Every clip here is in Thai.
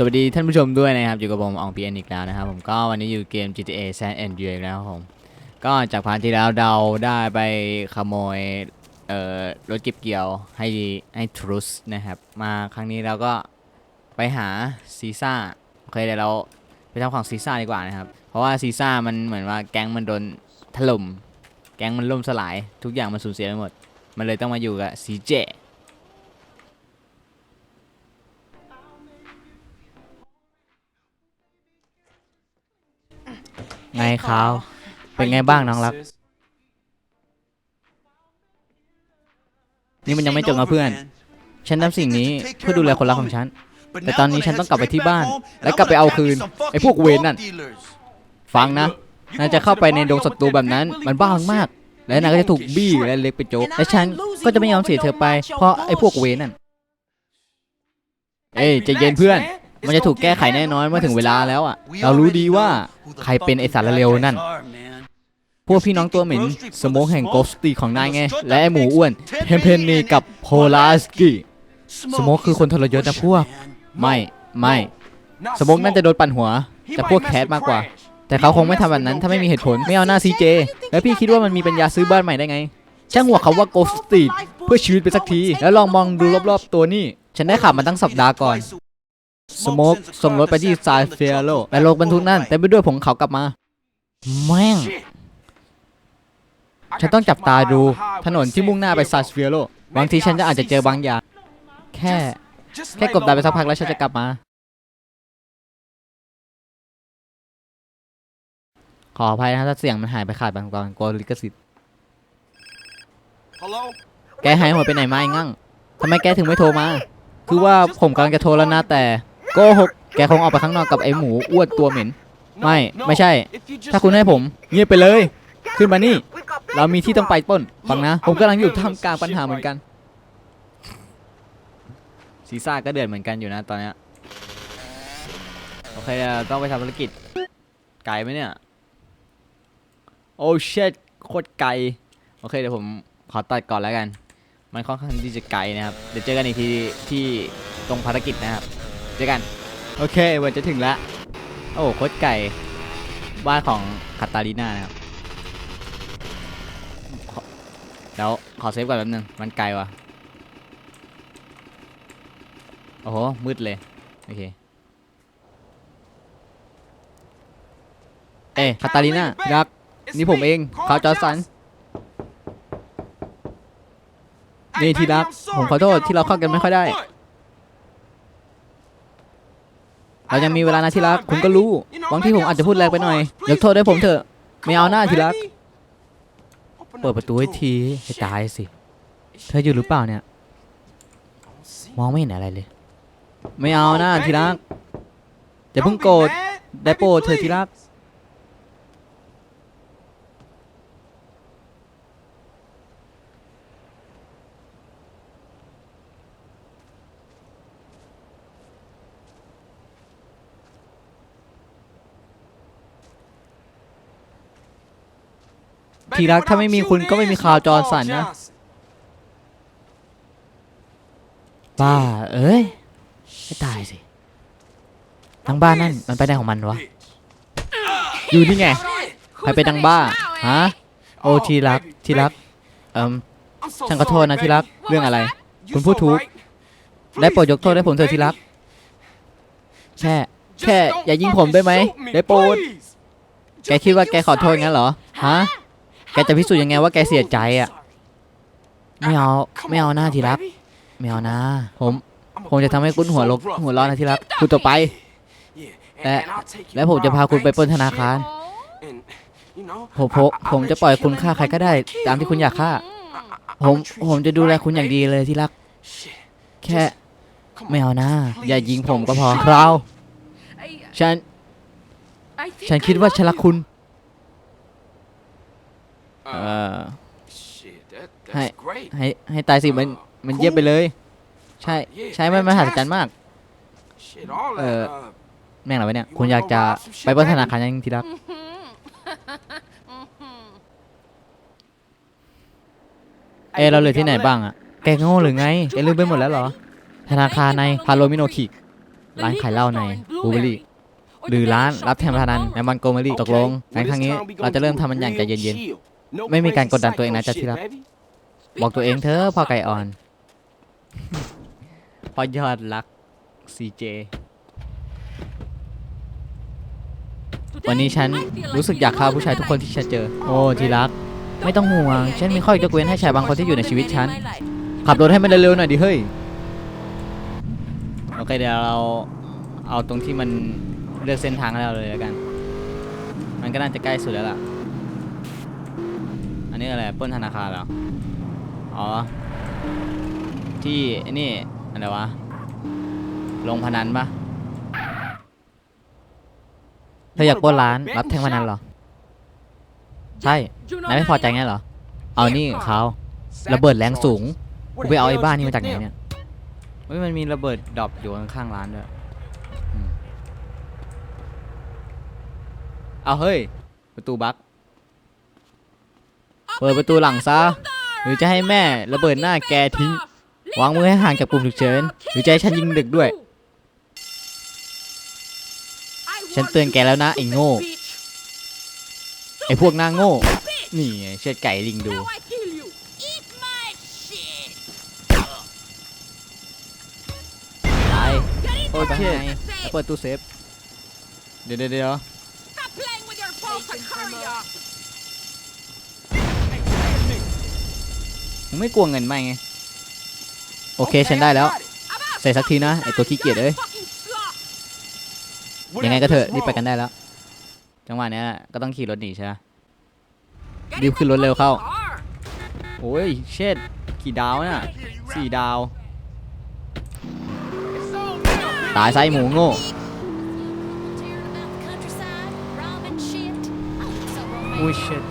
สวัสดีท่านผู้ชมด้วยนะครับ อยู่กับผมอองพีเอ็นอีกแล้วนะครับผมก็วันนี้อยู่เกม GTA San Andreas แล้วครับผมก็จากพาร์ทที่แล้วเราได้ไปขโมยเอ่อรถเก็บเกี่ยวให้ให้ทรุสนะครับ มาครั้งนี้เราก็ไปหาซีซ่าโอเคเดี๋ยวเราไปทำของซีซ่าดีกว่านะครับ เพราะว่าซีซ่ามันเหมือนว่าแก๊งมันโดนถล่ม แก๊งมันล่มสลาย ทุกอย่างมันสูญเสียไปหมด มันเลยต้องมาอยู่กับซีเจ ไงเขาเป็นไงบ้างน้องรัก นี่มันยังไม่จบนะเพื่อน ฉันทำสิ่งนี้เพื่อดูแลคนรักของฉัน แต่ตอนนี้ฉันต้องกลับไปที่บ้าน และกลับไปเอาคืนไอ้พวกเวรนั่น ฟังนะนายจะเข้าไปในดงศัตรูแบบนั้น มันบ้ามาก และนายก็จะถูกบี้และเล็กไปโจ๊ก และฉันก็จะไม่ยอมเสียเธอไป เพราะไอ้พวกเวรนั่น เอ้ยใจะเย็นเพื่อน มันจะถูกแก้ไขแน่นอนเมื่อถึงเวลาแล้วอะ เรารู้ดีว่าใครเป็นไอสารเลวนั่น พวกพี่น้องตัวเหม็นสโมกแห่งโกสตีของนายไง และไอหมูอ้วนเทมเพนนีกับโพลาสกี้สโมกคือคนทรยศนะพวก ไม่ไม่สโมกน่าจะโดนปั่นหัว แต่พวกแคทมากกว่า แต่เขาคงไม่ทำแบบนั้นถ้าไม่มีเหตุผลไม่เอาหน้าซีเจแล้วพี่คิดว่ามันมีปัญญาซื้อบ้านใหม่ได้ไง ช่างหัวเขาว่าโกสตีเพื่อชีวิตไปสักที แล้วลองมองดูรอบๆตัวนี่ฉันได้ขับมาตั้งสัปดาห์ก่อน สโมกส่งรถไปที่ซานเฟียโลและรถบรรทุกนั่นเต็มไปด้วยผงเขากลับมา แม่ง ฉันต้องจับตาดูถนนที่มุ่งหน้าไปซานเฟียโลบางทีฉันจะอาจจะเจอบางอย่าง แค่ แค่กบดานไปสักพักแล้วฉันจะกลับมา ขออภัยนะถ้าเสียงมันหายไปขาดบางตอนกลัวลิขสิทธิ์แกหายหัวไปไหนมาไอ้งั่งทำไมแกถึงไม่โทรมา คือว่าผมกำลังจะโทรแล้วนะแต่โกหกแกคงออกไปข้างนอกกับไอ้หมูอ้วนตัวเหม็น ไม่ ไม่ใช่ ถ้าคุณให้ผม เงียบไปเลย ขึ้นมานี่ เรามีที่ต้องไปป้น ฟังนะ ผมกำลังอยู่ท่ามกลางปัญหาเหมือนกัน ซีซ่าก็เดือดเหมือนกันอยู่นะตอนเนี้ยโอเคเราต้องไปทำภารกิจ ไกลไหมเนี่ย โอ้เชดโคตรไกล โอเคเดี๋ยวผมขอตัดก่อนแล้วกัน มันค่อนข้างที่จะไกลนะครับ เดี๋ยวเจอกันอีกทีที่ตรงภารกิจนะครับ เจอกัน โอเควันจะถึงล้วโอ้โคตรไกลบ้านของคาตาลีน่านะครับขอแล้วขอเซฟก่อนแป๊บนึง มันไกลว่ะ โอ้โห มืดเลย โอเค เอ้คาตาลีน่ารัก นี่ผมเองคาจอร์สัน นี่ที่รัก ผมขอโทษที่เราเข้ากันไม่ค่อยได้ เรายังมีเวลานะที่รัก คุณก็รู้บางที่ผมอาจจะพูดแรงไปหน่อยยกโทษให้ผมเถอะไม่เอาหน้าที่รัก เปิดประตูให้ทีให้ตายสิ เธออยู่หรือเปล่าเนี่ย มองไม่เห็นอะไรเลย ไม่เอาหน้าที่รักอย่าเพิ่งโกรธได้โปรดเธอที่รัก ทีรักถ้าไม่มีคุณก็ไม่มีข่าวจอร์นสันนะ บ้า เอ้ยให้ตายสิทั้งบ้านนั่นมันไปไหนของมันวะ อยู่นี่ไง ใครไปดังบ้า ฮะ โอทีรัก ทีรัก เอิมฉันขอโทษนะทีรัก เรื่องอะไร คุณพูดถูก ได้โปรดยกโทษให้ผมเถอะทีรัก แค่ แค่ อย่ายิงผมได้ไหม ได้โปรด แกคิดว่าแกขอโทษงั้นเหรอ ฮะ แกจะพิสูจน์ยังไงว่าแกเสียใจอะ ไม่เอา ไม่เอาหน้าที่รัก ไม่เอานะ ผม ผมจะทำให้คุณหัวลบหัวร้อนนะที่รัก คุณต่อไป และ และผมจะพาคุณไปปล้นธนาคาร ผมผมผมจะปล่อยคุณฆ่าใครก็ได้ ตามที่คุณอยากฆ่า ผม ผมจะดูแลคุณอย่างดีเลยที่รัก แค่ ไม่เอานะอย่ายิงผมก็พอคราว ฉัน ฉันคิดว่าฉันรักคุณ เออให้ให้ให้ตายสิมันมันเยี่ยมไปเลย ใช่ใช่มันมหัศจรรย์มากเออแม่งอะไรวะเนี่ยคุณอยากจะไปปล้นธนาคารยังที่รัก เอะเราเหลือที่ไหนบ้างอะแกโง่หรือไงแกลืมไปหมดแล้วเหรอ ธนาคารในพาโลมิโนคิร้านขายเหล้าในบูเบอรี่ หรือร้านรับแทนพนันในมอนโกเมอรี่ตกลงงั้นครั้งนี้เราจะเริ่มทำมันอย่างใจเย็นๆ ไม่มีการกดดันตัวเองนะจ๊ะที่รักบอกตัวเองเธอะพ่อไก่อ่อนพ่อยอดรัก CJ วันนี้ฉันรู้สึกอยากฆ่าผู้ชายทุกคนที่ฉันเจอ โอ้ที่รัก ไม่ต้องห่วง ฉันมีข้อยกเว้นให้ชายบางคนที่อยู่ในชีวิตฉัน ขับรถให้มันเร็วๆหน่อยดิเฮ้ย โอเคเดี๋ยวเราเอาตรงที่มันเลือกเส้นทางให้เราเลยแล้วกัน มันก็น่าจะใกล้สุดแล้วล่ะอั นนี้อะไรปล้นธนาคารเหรอ อ๋อ ที่ไอ้นี่อะไรวะ ลงพนันปะเธออยากปล้นร้านรับแทงพนันเหรอ ใช่ นายไม่พอใจไงเหรอ เอานี่เขาระเบิดแรงสูงกูไปเอาไอ้บ้านนี่มาจากไหนเนี่ยเฮ้ยมันมีระเบิดดรอปอยู่ข้างๆร้านด้วยอืมเอาเฮ้ย ประตูบั๊ก เปิดประตูหลังซะ หรือจะให้แม่ระเบิดหน้าแกทิ้ง วางมือให้ห่างจากปุ่มฉุกเฉิน หรือจะให้ฉันยิงเด็กด้วย ฉันเตือนแกแล้วนะไอ้โง่ ไอ้พวกหน้าโง่ นี่ไงเชือดไก่ลิงดู ตาย โอเชี่ยแล้วเปิดตู้เซฟ เดี๋ยวเดี๋ยว มึงไม่กลัวเงินไหมไง โอเคฉันได้แล้ว ใส่สักทีนะไอตัวขี้เกียจเอ้ย ยังไงก็เถอะรีบไปกันได้แล้ว จังหวะเนี้ยก็ต้องขี่รถหนีใช่ไหมรีบขึ้นรถเร็วเข้า โอ้ยเช็ดกี่ดาวน่ะสี่ดาว ตายไส้หมูโง่ อุ้ยเช็ด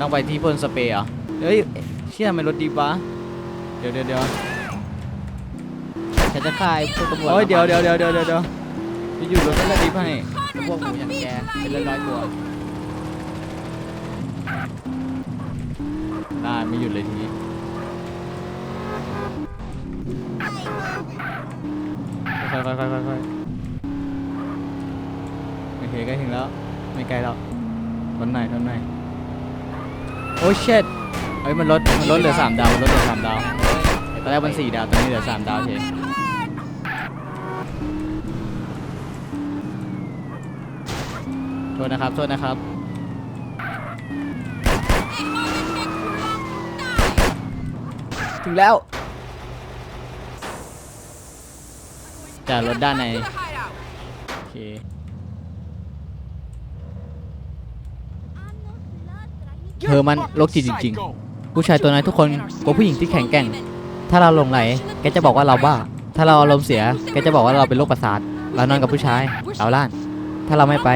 ต้องไปที่พ่นสเปรย์เหรอเฮ้ยเชี่ยทำไมรถดีวะเดี๋ยวเดี๋ยวเดี๋ยวฉันจะฆ่าไอ้พวกตำรวจโอ้ยเดี๋ยวเดี๋ยวเดี๋ยวเดี๋ยวเดี๋ยวเดี๋ยวไปอยู่รถก็ระดิบให้พวกหมูอย่างแกเป็นร้อยตัวได้ไม่หยุดเลยทีนี้ค่อยๆค่อยๆค่อยๆโอเคใกล้ถึงแล้ว ไม่ไกลหรอกทนหน่อยทนหน่อย โอ้ยเช็ดเฮ้ยมันลดมันลดเหลือสามดาวมันลดเหลือสามดาวตอนแรกมันสี่ดาวตอนนี้เหลือสามดาวเฉยโทษนะครับโทษนะครับถึงแล้วจากรถด้านในโอเค เธอมันโรคจิตจริง ๆ ผู้ชายตัวนั้นทุกคนกลัวผู้หญิงที่แข็งแกร่ง ถ้าเราหลงไหลแกจะบอกว่าเราบ้า ถ้าเราอารมณ์เสียแกจะบอกว่าเราเป็นโรคประสาท เรานอนกับผู้ชายเราล้าน ถ้าเราไม่ไป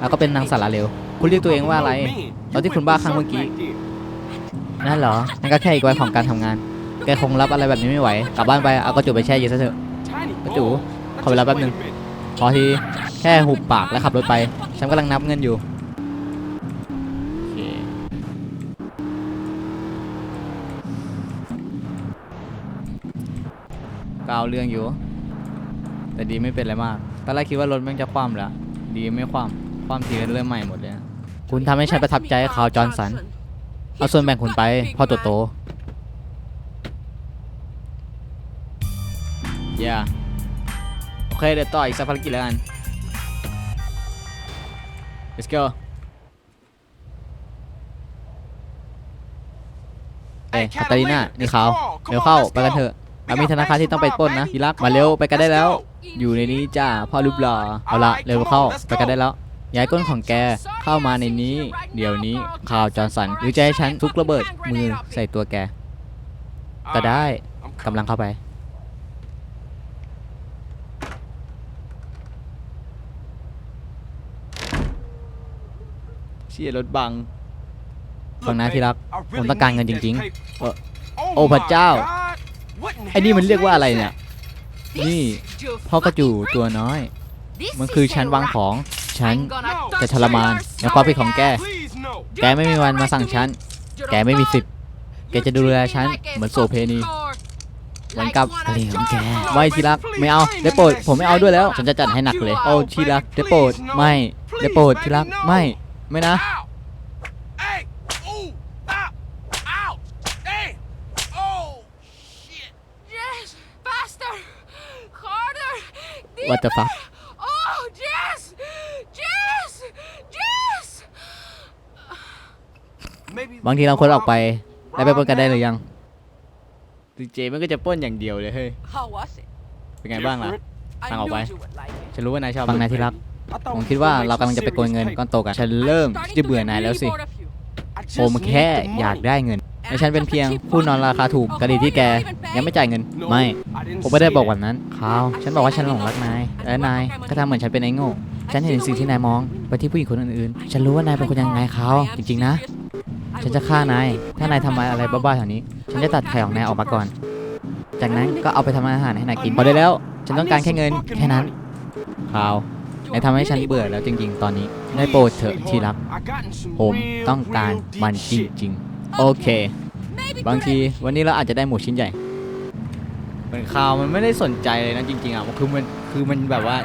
เราก็เป็นนางสารเลวคุณเรียกตัวเองว่าอะไรตอนที่คุณบ้าครั้งเมื่อกี้นั่นเหรอนั่นก็แค่อีกวันของการทำงาน แกคงรับอะไรแบบนี้ไม่ไหว กลับบ้านไปเอากระจุไปแช่เย็นซะเถอะกระจูขอเวลาแป๊บหนึงพอทีแค่หุบปากแล้วขับรถไป ฉันกำลังนับเงินอยู่ เอาเรื่องอยู่ แต่ดีไม่เป็นอะไรมากตอนแรกคิดว่ารถแม่งจะคว่ำแล้วดีไม่คว่ำคว่ำทีก็เริ่มใหม่หมดเลยคุณทำให้ฉันประทับใจข่าวจอห์นสัน เอาส่วนแบ่งคุณไปพอโตโตเย่าโอเคเดี๋ยวต่ออีกสักภารกิจแล้วกัน let's go เอ้ยคาตาลีน่านี่เขาเร็วเข้าไปกันเถอะ เรามีธนาคารที่ต้องไปปล้นนะทีรักมาเร็วไปกันได้แล้ว อยู่ในนี้จ้าพ่อรูปหล่อเอาละเร็วเข้าไปกันได้แล้วย้ายก้นของแกเข้ามาในนี้ เดี๋ยวนี้ข่าวจอห์นสันหรือจะให้ฉันทุกระเบิดมือใส่ตัวแกก็ได้กำลังเข้าไป เชี่ยรถบังฟังนะที่รัก ผมต้องการเงินจริงๆเออโอ้พระเจ้า ไอ้นี่มันเรียกว่าอะไรเนี่ย นี่ พ่อกระจูตัวน้อย มันคือชั้นวางของ ฉันจะทรมานในความผิดของแก แกไม่มีวันมาสั่งฉัน แกไม่มีสิทธิ์ แกจะดูแลฉันเหมือนโสเพณีวันกับอะไรของแกไว้ที่รักไม่เอาได้โปรดผมไม่เอาด้วยแล้ว ฉันจะจัดให้หนักเลย โอ้ที่รักได้โปรดไม่ได้โปรดที่รักไม่ไม่นะ What the fuck? deeper. Oh, Jess, Jess, Jess. บางทีเราควรออกไปแล้วไปปล้นกันได้หรือยังดีเจมันก็จะปล้นอย่างเดียวเลยเฮ้ย How was it? เป็นไงบ้างล่ะ I Tao ngồi knew quay. you would like it. ฉันรู้ว่านายชอบฟังนายที่รัก ผมคิดว่าเรากำลังจะไปโกยเงินก้อนโตกัน ฉันเริ่มที่จะเบื่อนายแล้วสิ Bored of you. ผมแค่อยากได้เงิน และฉันเป็นเพียงผู้นอนราคาถูกกะดีที่แกยังไม่จ่ายเงิน ไม่ ผมไม่ได้บอกแบบนั้นคาวฉันบอกว่าฉันหลงรักนาย และนายก็ทำเหมือนฉันเป็นไอ้โง่ ฉันเห็นสิ่งที่นายมองไปที่ผู้หญิงคนอื่นๆ ฉันรู้ว่านายเป็นคนยังไงคาวจริงๆนะ ฉันจะฆ่านาย ถ้านายทำอะไรบ้าๆแถวนี้ ฉันจะตัดไข่ของนายออกมาก่อน จากนั้นก็เอาไปทำอาหารให้นายกินพอได้แล้ว ฉันต้องการแค่เงินแค่นั้นคาวนายทำให้ฉันเบื่อแล้วจริงๆ ตอนนี้ได้โปรดเถอะที่รัก ผมต้องการมันจริงๆ โอเค บางทีวันนี้เราอาจจะได้หมูชิ้นใหญ่เหมือนข่าวมันไม่ได้สนใจเลยนะจริงๆอะมันคือมันคือมันแบบว่า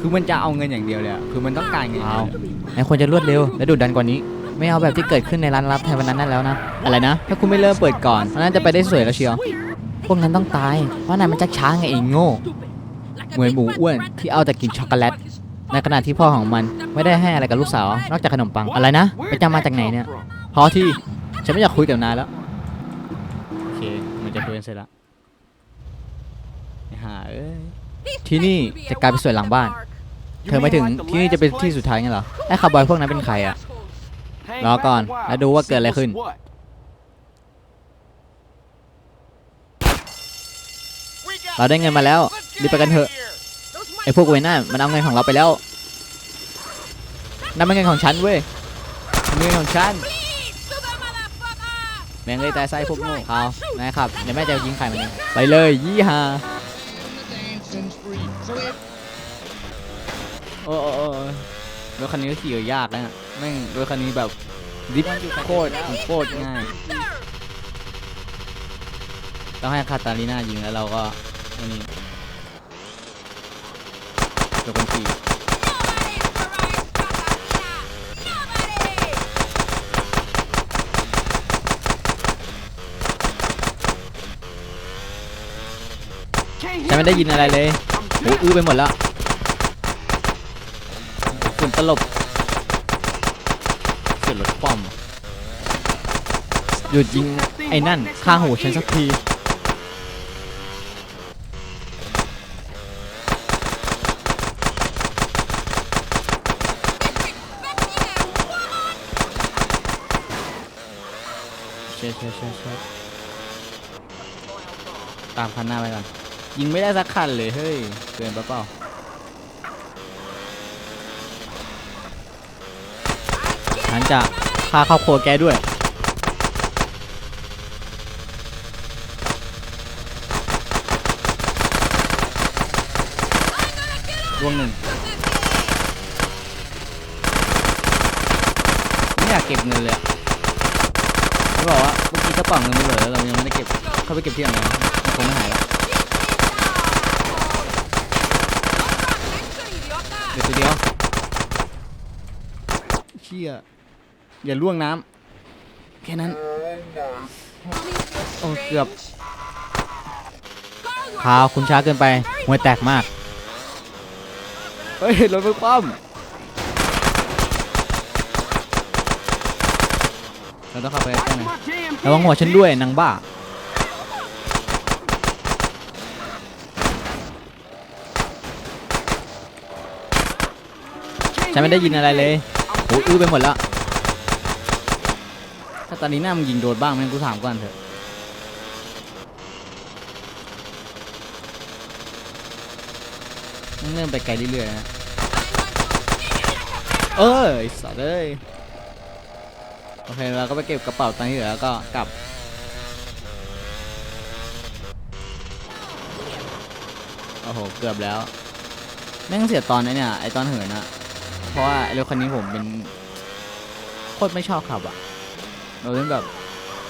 คือมันจะเอาเงินอย่างเดียวเลยอะคือมันต้องการเงินเอานายควรจะรวดเร็วและดุดันกว่านี้ ไม่เอาแบบที่เกิดขึ้นในร้านรับแทนวันนั้นนั่นแล้วนะ อะไรนะ ถ้าคุณไม่เริ่มเปิดก่อนมันน่าจะไปได้สวยแล้วเชียว พวกนั้นต้องตาย เพราะนายมันจักช้าไงไอ้โง่ เหมือนหมูอ้วนที่เอาแต่กินช็อกโกแลต ในขณะที่พ่อของมันไม่ได้ให้อะไรกับลูกสาว นอกจากขนมปัง อะไรนะ ไปจำมาจากไหนเนี่ย พอที่ ฉันไม่อยากคุยกับนายแล้ว โอเคมันจะคุยกันเสร็จแล้วไอ้ห่าเอ้ย ที่นี่จะกลายเป็นสวนหลังบ้าน เธอไม่ถึงที่นี่จะเป็นที่สุดท้ายงั้นเหรอ ไอ้คาร์บอยพวกนั้นเป็นใครอะรอก่อนแล้วดูว่าเกิดอะไรขึ้นเราได้เงินมาแล้ว รีบไปกันเถอะ ไอ้พวกเวน่ามันเอาเงินของเราไปแล้วนั่นมันเงินของฉันเว้ยเงินของฉัน แม่งเลยแตายไส้พวกโง่เอานะครับเดี๋ยวแม่จะยิงไข่มันเองไปเลยยี่ห้าโอ้โอ้โอ้รถคันนี้ก็ขี่ยากนะแม่งรถคันนี้แบบดิฟโคตรโคตรง่าย ต้องให้คาตาลีน่ายิงแล้วเราก็อันนี้ตัวคนขี่ ฉันไม่ได้ยินอะไรเลยโอ้อื้อไปหมดแล้วฝุ่นตลบเสียรถคว่ำหยุดยิงไอ้นั่นข้าหูฉันสักทีเช่เช่เชเช่ตามคันหน้าไปก่อน ยิงไม่ได้สักคันเลยเฮ้ยเกินไปเปล่าฉันจะฆ่าครอบครัวแกด้วยรวงหนึ่งไม่อยากเก็บเงินเลยเขาบอกว่าเมื่อกี้กระเป๋าเงินไม่เหลือแล้วเรายังไม่ได้เก็บ เข้าไปเก็บที่ไหนคงไม่หายแล้ว ดี๋ยวตัวเดียวเชี่ยอย่าล่วงน้ำแค่นั้นโอ้เกือบพาวคุณช้าเกินไปหัวแตกมาก เฮ้ยรถไฟคว่ำเราต้องเข้าไปใกล้ๆหน่อยระวังหัวฉันด้วยนางบ้า ฉันไม่ได้ยินอะไรเลยโอ้ยอื้อไปหมดแล้วถ้าตอนนี้หน้ามึงยิงโดนบ้างไหมกูถามก่อนเถอะมึงเริ่มไปไกลเรื่อยๆนะเอ้ยไอ้สัตว์เอ้ยโอเคเราก็ไปเก็บกระเป๋าตังค์ที่เหลือแล้วก็กลับโอ้โหเกือบแล้วแม่งเสียตอนไอ้เนี่ยไอตอนเหินอะ เพราะว่าไอ้รถคันนี้ผมเป็นโคตรไม่ชอบขับอะเราเล่นแบบ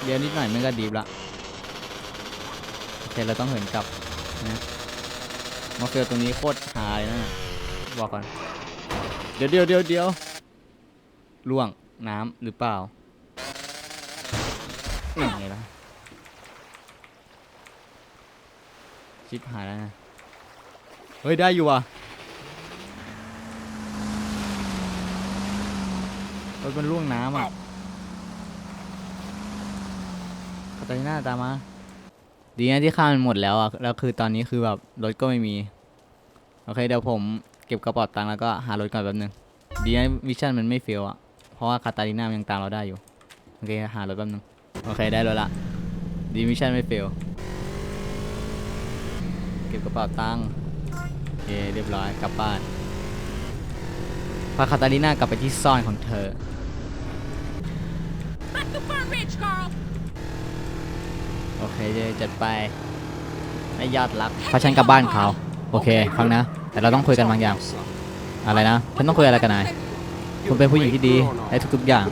เลี้ยวนิดหน่อยมันก็ดีฟละโอเคเราต้องเหินกลับนะมาเฟียตรงนี้โคตรหาเลยนะบอกก่อนเดี๋ยวเดี๋ยวเดี๋ยวเดี๋ยวล่วงน้ำหรือเปล่านี่ไงล่ะชิบหายแล้วนะ เฮ้ย ได้อยู่ว่ะ ถมันล่วงน้ำอะคาตาลิน่าตามมา ดีนะที่ข้ามมันหมดแล้วอะ แล้วคือตอนนี้คือแบบรถก็ไม่มี โอเคเดี๋ยวผมเก็บกระเป๋าตังค์แล้วก็หารถก่อนแป๊บนึง ดีนะวิชั่นมันไม่เฟลอะ เพราะว่าคาตาลิน่ามันยังตามเราได้อยู่ โอเคหารถแป๊บนึง โอเคได้รถละ ดีมิชชั่นไม่เฟล เก็บกระเป๋าตังค์โอเคเรียบร้อยกลับบ้านพาคาตาลิน่ากลับไปที่ซ่อนของเธอ โอเคเดี๋ยวจัดไปไอ้ยอดรักพาฉันกลับบ้านเขา โอเคฟังนะ แต่เราต้องคุยกันบางอย่าง อะไรนะ ฉันต้องคุยอะไรกันนายคุณเป็นผู้หญิงที่ดีในทุกๆอย่าง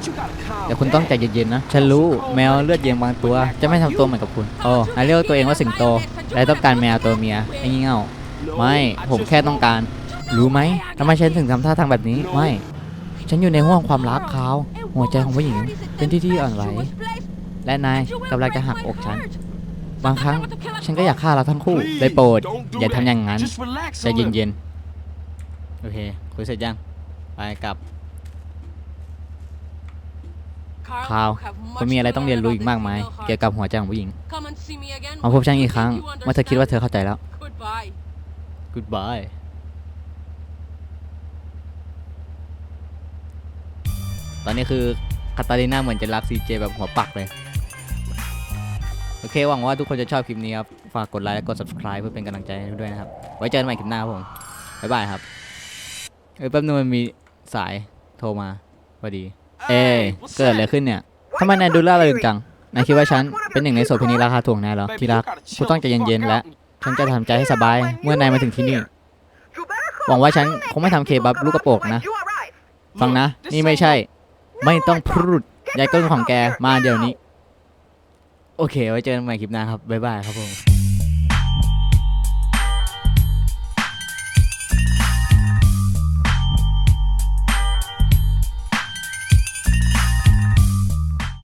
แต่คุณต้องใจเย็นๆนะ ฉันรู้แมวเลือดเย็นบางตัว จะไม่ทำตัวเหมือนกับคุณ โอ้นายเรียกตัวเองว่าสิงโต และต้องการแมวตัวเมียไอ้งี่เง่า ไม่ ผมแค่ต้องการ รู้ไหมทำไมฉันถึงทำท่าทางแบบนี้ ไม่ ฉันอยู่ในห้วงความรักเขา หัวใจของผู้หญิงเป็นที่ที่อ่อนไหวและนายกำลังจะหักอกฉัน บางครั้งฉันก็อยากฆ่าเราทั้งคู่ได้โปรดอย่าทำอย่างนั้นใจเย็นๆ โอเค คุยเสร็จยัง ไปกลับ Carl, ข่าว you have much คุณมีอะไร to ต้องเรียน learn รู้ about อีก this มากมาย little เกี่ยว heart. กับหัวใจของผู้หญิง Come and see me again มาพบฉันอีกครั้ง when you เมื่อเธอคิดว่าเธอ understand. เข้าใจแล้ว Goodbye. ตอนนี้คือคาตาลิน่าเหมือนจะรักซีเจแบบหัวปักเลย โอเคหวังว่าทุกคนจะชอบคลิปนี้ครับ ฝากกดไลค์และกด subscribe เพื่อเป็นกำลังใจให้ด้วยนะครับ ไว้เจอกันใหม่คลิปหน้าครับผม บ๊ายบายครับ เออแป๊บนึงมันมีสายโทรมาพอดี เอ้ยเกิดอะไรขึ้นเนี่ยทำไมนายดูล่าเริงจัง นายคิดว่าฉันเป็นหนึ่งในโสเภณีราคาถูกนายเหรอที่รักคุณต้องใจเย็นๆและฉันจะทำใจให้สบายเมื่อนายมาถึงที่นี่ หวังว่าฉันคงไม่ทำเคบับลูกกระโปรงนะ ฟังนะ นี่ไม่ใช่ ไม่ต้องพูดยายก้นของแกมาเดี๋ยวนี้ โอเค ไว้เจอกันใหม่คลิปหน้าครับ บ๊ายบายครับผม